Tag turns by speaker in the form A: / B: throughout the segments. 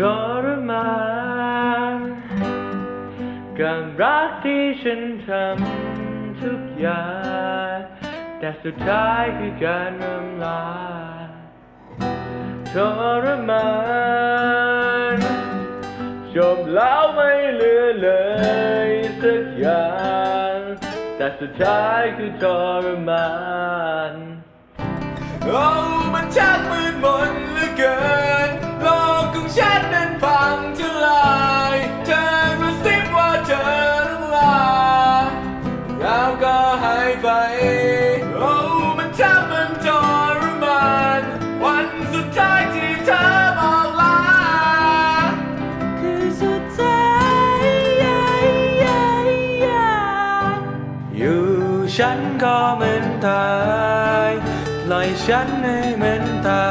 A: ทรมานกับรักที่ฉันทำทุกอย่างแต่สุดท้ายคือการรำลาทรมานจบแล้วไม่เหลือเลยสักอย่างแต่สุดท้ายคือทรมาน
B: โอ้มันช่างมืดมนเหลือเกิน ฉันก็เหมือ
A: นตายปล่อยฉันให้เหมือนตา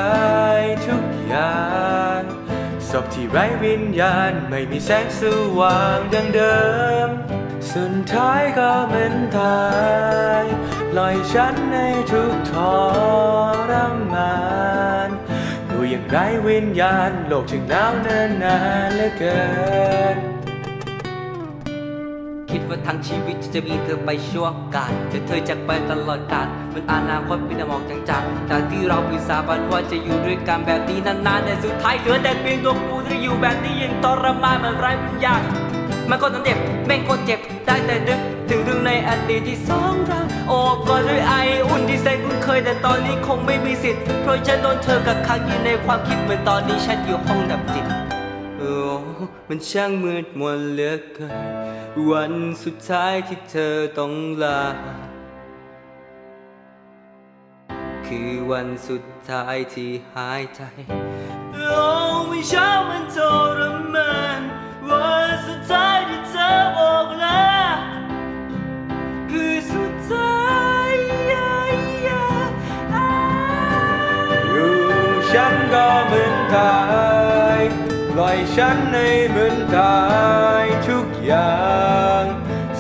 A: ยทุกอย่างศพที่ไร้วิญญาณไม่มีแสงสว่างดังเดิม สุดท้ายก็เหมือนตายปล่อยฉันให้ทุกทรมานอยู่อย่างไร้วิญญาณโลกจึงหนาวเนินนานเหลือเกิน
C: คิดว่าทั้งชีวิตจะมีเธอไปชั่วการแต่เธอจากไปตลอดกาลมันอนาคตเป็นหมอกจางๆจากที่เราพิสาบันว่าจะอยู่ด้วยกันแบบนี้นานๆแต่สุดท้ายเหลือแต่เพียงตัวกูที่อยู่แบบนี้ยังทรมานมันไร้วิญญาณมันก็ต้องเจ็บแม่งก็เจ็บได้แต่นึกถึงเรื่องในอดีตที่สองเราโอบกอดด้วยไออุ่นที่แสนคุ้นเคยแต่ตอนนี้คงไม่มีสิทธิ์เพราะฉันโดนเธอกักขังอยู่ในความคิดเหมือนตอนนี้ฉันอยู่ห้องดับจิต โอ้มันช่างมืดมนเหลือเกิน วันสุดท้ายที่เธอต้องลา คือวันสุดท้ายที่หายใจโอ้ไม่ช่างมันทรมานวันสุดท้ายที่เธอบอกลาคือสุดท้าย
A: อยู่ฉันก็เหมือนตาย ปล่อยฉันให้เหมือนตายทุกอย่าง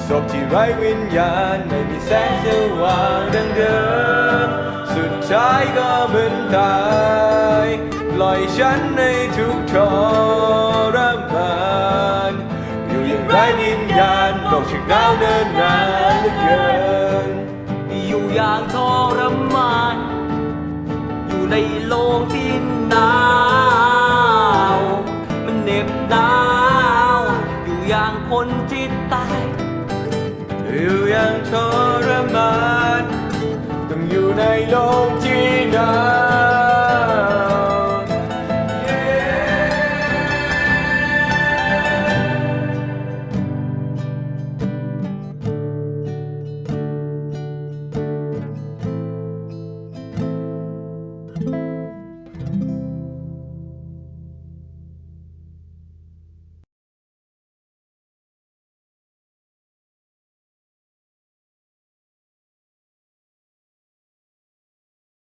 A: ศพที่ไร้วิญญาณไม่มีแสงสว่างดังเดิมสุดท้ายก็เหมือนตายปล่อยฉันให้ทุกทรมานอยู่อย่างไร้วิญญาณโลกช่างาวเนินนานเหลือเกิน
C: อยู่อย่างทรมานอยู่ในโลกที่หนาว คนที่ตาย
A: อยู่อย่างทรมานต้องอยู่ในโลกที่